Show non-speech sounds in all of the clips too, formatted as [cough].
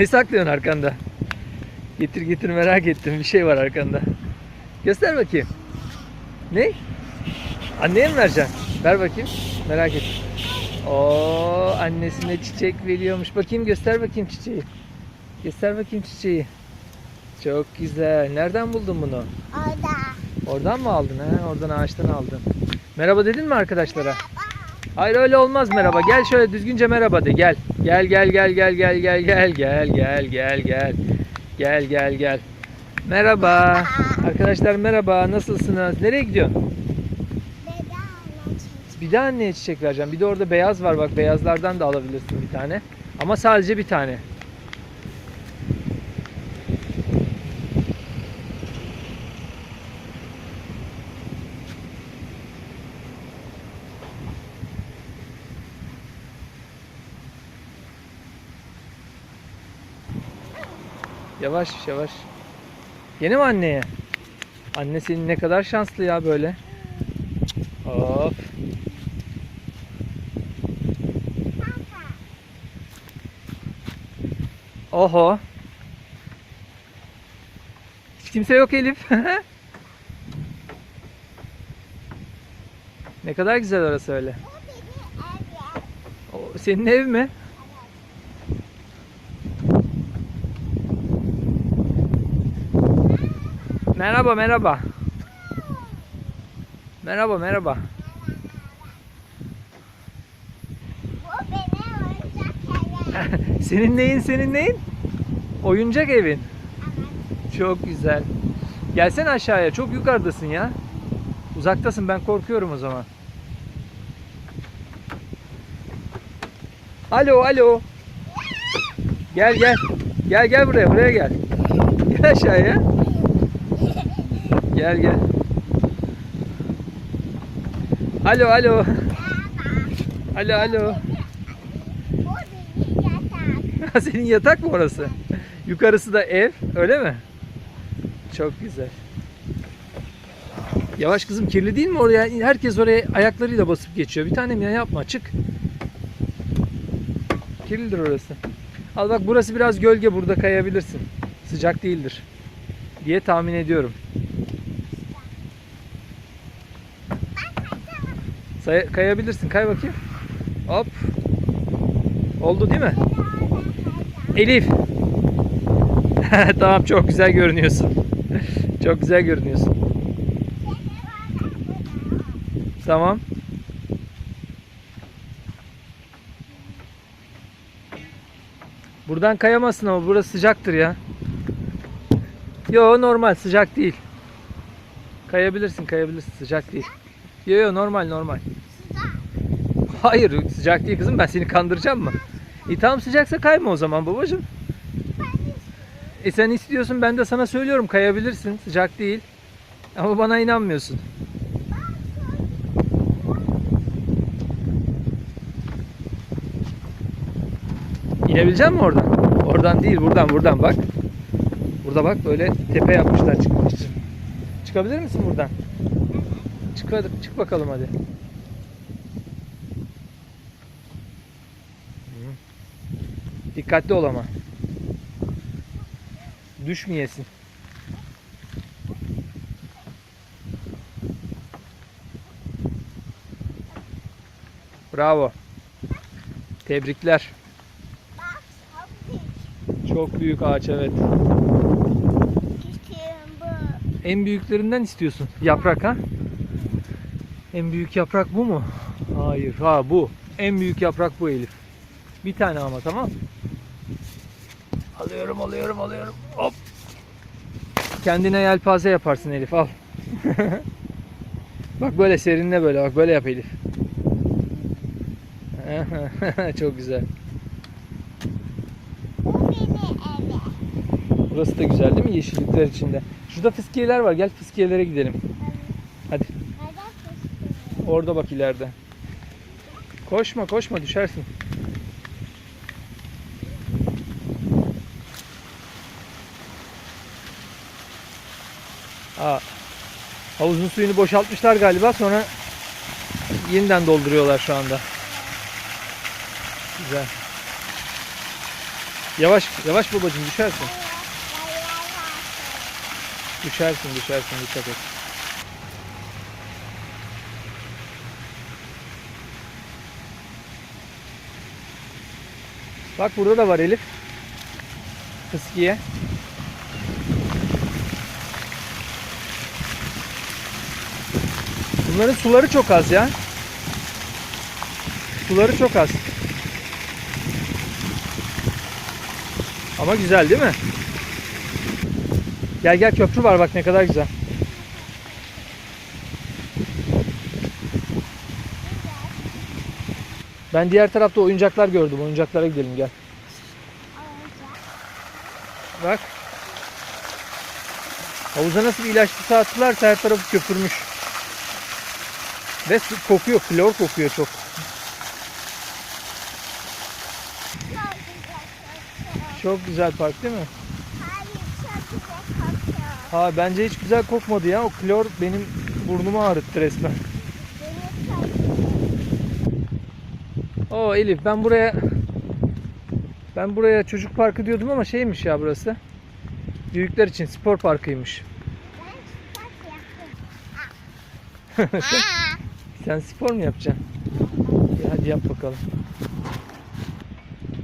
Ne saklıyorsun arkanda? Getir getir merak ettim. Bir şey var arkanda. Göster bakayım. Ne? Anneye mi vereceksin? Ver bakayım. Merak ettim. Oo, annesine çiçek veriyormuş. Bakayım göster bakayım çiçeği. Göster bakayım çiçeği. Çok güzel. Nereden buldun bunu? Orada. Oradan mı aldın ha? Oradan ağaçtan aldın. Merhaba dedin mi arkadaşlara? Hayır öyle olmaz merhaba. Gel şöyle düzgünce merhaba de. Gel. Gel gel gel gel gel gel gel gel gel gel gel. Gel gel gel. Merhaba. Arkadaşlar merhaba. Nasılsınız? Nereye gidiyorsun? Bir de anneye çiçek vereceğim. Bir de orada beyaz var bak. Beyazlardan da alabilirsin bir tane. Ama sadece bir tane. Yavaş yavaş. Yine mi anneye? Anne senin ne kadar şanslı ya böyle. Hop. Oho. Hiç kimse yok Elif. [laughs] ne kadar güzel orası öyle. O, senin ev mi? Merhaba merhaba. Merhaba merhaba. [laughs] Senin neyin senin neyin? Oyuncak evin. Çok güzel. Gelsene aşağıya. Çok yukarıdasın ya. Uzaktasın. Ben korkuyorum o zaman. Alo, alo. Gel gel. Gel gel buraya. Buraya gel. Gel aşağıya. Gel gel. Alo, alo. Alo, alo. [laughs] Senin yatak mı orası? Yukarısı da ev, öyle mi? Çok güzel. Yavaş kızım kirli değil mi oraya? Herkes oraya ayaklarıyla basıp geçiyor. Bir tanem ya yapma çık. Kirlidir orası. Al bak burası biraz gölge burada kayabilirsin. Sıcak değildir. Diye tahmin ediyorum. Say- kayabilirsin. Kay bakayım. Hop. Oldu değil mi? Elif. [laughs] tamam çok güzel görünüyorsun. [laughs] çok güzel görünüyorsun. Tamam. Buradan kayamazsın ama burası sıcaktır ya. Yo normal sıcak değil. Kayabilirsin kayabilirsin sıcak değil. Yo yo normal normal. Hayır sıcak değil kızım ben seni kandıracağım mı? E tamam sıcaksa kayma o zaman babacığım. E sen istiyorsun ben de sana söylüyorum kayabilirsin sıcak değil. Ama bana inanmıyorsun. İnebilecek misin oradan? Oradan değil buradan buradan bak. Burada bak böyle tepe yapmışlar çıkmak için. Çıkabilir misin buradan? Çık çık bakalım hadi. Dikkatli ol ama. Düşmeyesin. Bravo. Tebrikler. çok büyük. Ağaç evet. En büyüklerinden istiyorsun. Yaprak ha? En büyük yaprak bu mu? Hayır. Ha bu. En büyük yaprak bu Elif. Bir tane ama tamam. Alıyorum alıyorum alıyorum. Hop. Kendine yelpaze yaparsın Elif al. [laughs] bak böyle serinle böyle bak böyle yap Elif. [laughs] Çok güzel. Burası da güzel değil mi yeşillikler içinde? Şurada fıskiyeler var. Gel fıskiyelere gidelim. Orada bak ileride. Koşma koşma düşersin. Aa, havuzun suyunu boşaltmışlar galiba sonra yeniden dolduruyorlar şu anda. Güzel. Yavaş yavaş babacığım düşersin. Düşersin düşersin dikkat et. Bak burada da var Elif. Fıskiye. Bunların suları çok az ya. Suları çok az. Ama güzel değil mi? Gel gel köprü var bak ne kadar güzel. Ben diğer tarafta oyuncaklar gördüm. Oyuncaklara gidelim gel. Bak. Havuza nasıl bir ilaçlı su attılarsa her tarafı köpürmüş. Ve kokuyor. Klor kokuyor çok. Çok güzel park değil mi? Ha bence hiç güzel kokmadı ya. O klor benim burnumu ağrıttı resmen. Beni çok güzel. Oo Elif ben buraya ben buraya çocuk parkı diyordum ama şeymiş ya burası. Büyükler için spor parkıymış. [laughs] Sen spor mu yapacaksın? İyi, hadi yap bakalım.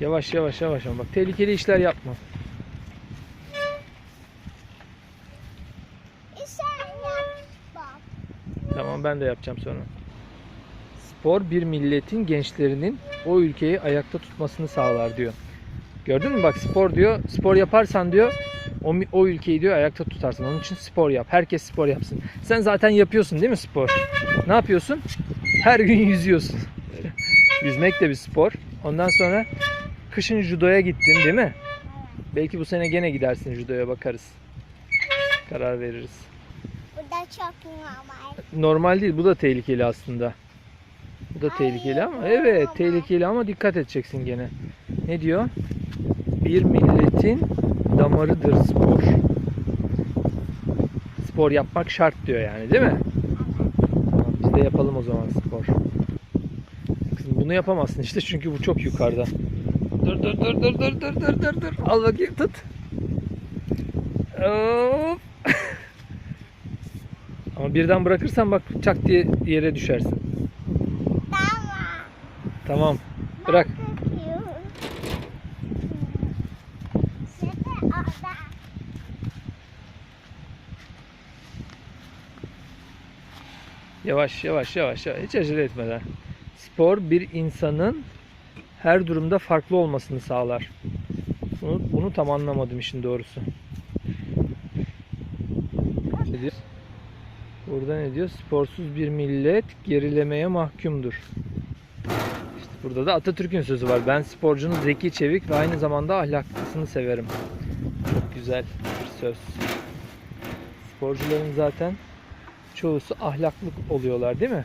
Yavaş yavaş yavaş ama bak tehlikeli işler yapma. Tamam ben de yapacağım sonra. Spor bir milletin gençlerinin o ülkeyi ayakta tutmasını sağlar diyor. Gördün mü bak spor diyor. Spor yaparsan diyor o, o ülkeyi diyor ayakta tutarsın. Onun için spor yap. Herkes spor yapsın. Sen zaten yapıyorsun değil mi spor? Ne yapıyorsun? Her gün yüzüyorsun. [laughs] Yüzmek de bir spor. Ondan sonra kışın judoya gittin değil mi? Belki bu sene gene gidersin judoya bakarız. Karar veririz. Bu da çok normal. Normal değil. Bu da tehlikeli aslında. Bu da tehlikeli ama evet tehlikeli ama dikkat edeceksin gene. Ne diyor? Bir milletin damarıdır spor. Spor yapmak şart diyor yani değil mi? Tamam, biz de yapalım o zaman spor. Kızım bunu yapamazsın işte çünkü bu çok yukarıda. Dur dur dur dur dur dur dur dur dur. Al bakayım tut. Hop. [laughs] Ama birden bırakırsan bak çak diye yere düşersin. Tamam. Bırak. Yavaş yavaş yavaş yavaş. Hiç acele etmeden. Spor bir insanın her durumda farklı olmasını sağlar. Bunu, bunu tam anlamadım işin doğrusu. Ne diyor? Burada ne diyor? Sporsuz bir millet gerilemeye mahkumdur. Burada da Atatürk'ün sözü var. Ben sporcunun zeki, çevik ve aynı zamanda ahlaklısını severim. Çok güzel bir söz. Sporcuların zaten çoğusu ahlaklı oluyorlar değil mi?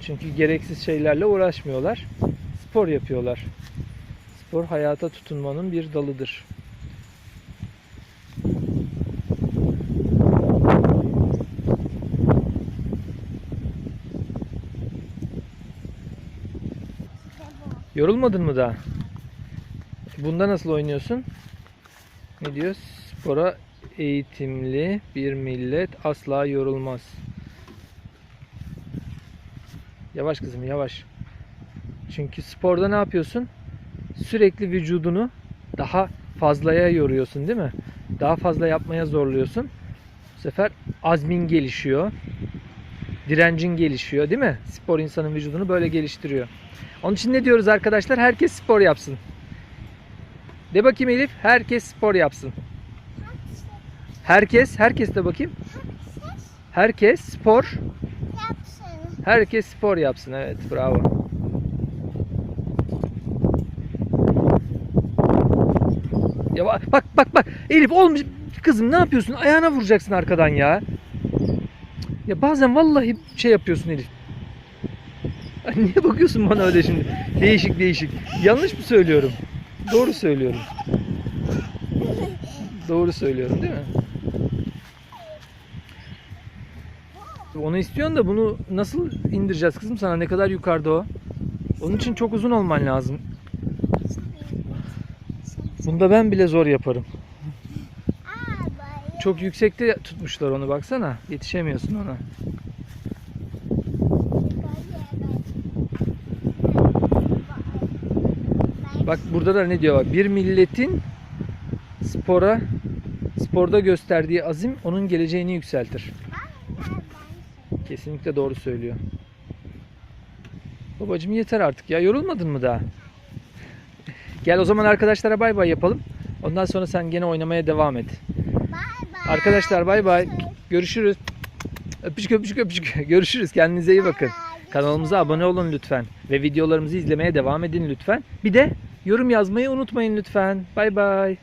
Çünkü gereksiz şeylerle uğraşmıyorlar. Spor yapıyorlar. Spor hayata tutunmanın bir dalıdır. Yorulmadın mı daha? Bunda nasıl oynuyorsun? Ne diyor? Spora eğitimli bir millet asla yorulmaz. Yavaş kızım yavaş. Çünkü sporda ne yapıyorsun? Sürekli vücudunu daha fazlaya yoruyorsun değil mi? Daha fazla yapmaya zorluyorsun. Bu sefer azmin gelişiyor. Direncin gelişiyor değil mi? Spor insanın vücudunu böyle geliştiriyor. Onun için ne diyoruz arkadaşlar? Herkes spor yapsın. De bakayım Elif. Herkes spor yapsın. Herkes, herkes de bakayım. Herkes spor, herkes spor yapsın. Evet, bravo. Ya bak bak bak bak. Elif olmuş kızım ne yapıyorsun? Ayağına vuracaksın arkadan ya. Ya bazen vallahi şey yapıyorsun Elif. [laughs] Niye bakıyorsun bana öyle şimdi? Değişik değişik. Yanlış mı söylüyorum? Doğru söylüyorum. Doğru söylüyorum değil mi? Onu istiyorsun da bunu nasıl indireceğiz kızım sana? Ne kadar yukarıda o? Onun için çok uzun olman lazım. Bunda ben bile zor yaparım. Çok yüksekte tutmuşlar onu baksana. Yetişemiyorsun ona. Bak burada da ne diyor. Bir milletin spora sporda gösterdiği azim onun geleceğini yükseltir. Kesinlikle doğru söylüyor. Babacım yeter artık ya. Yorulmadın mı daha? Gel o zaman arkadaşlara bay bay yapalım. Ondan sonra sen gene oynamaya devam et. Arkadaşlar bay bay. Görüşürüz. Öpücük öpücük öpücük. [laughs] Görüşürüz. Kendinize iyi bakın. Kanalımıza abone olun lütfen. Ve videolarımızı izlemeye devam edin lütfen. Bir de yorum yazmayı unutmayın lütfen. Bay bay.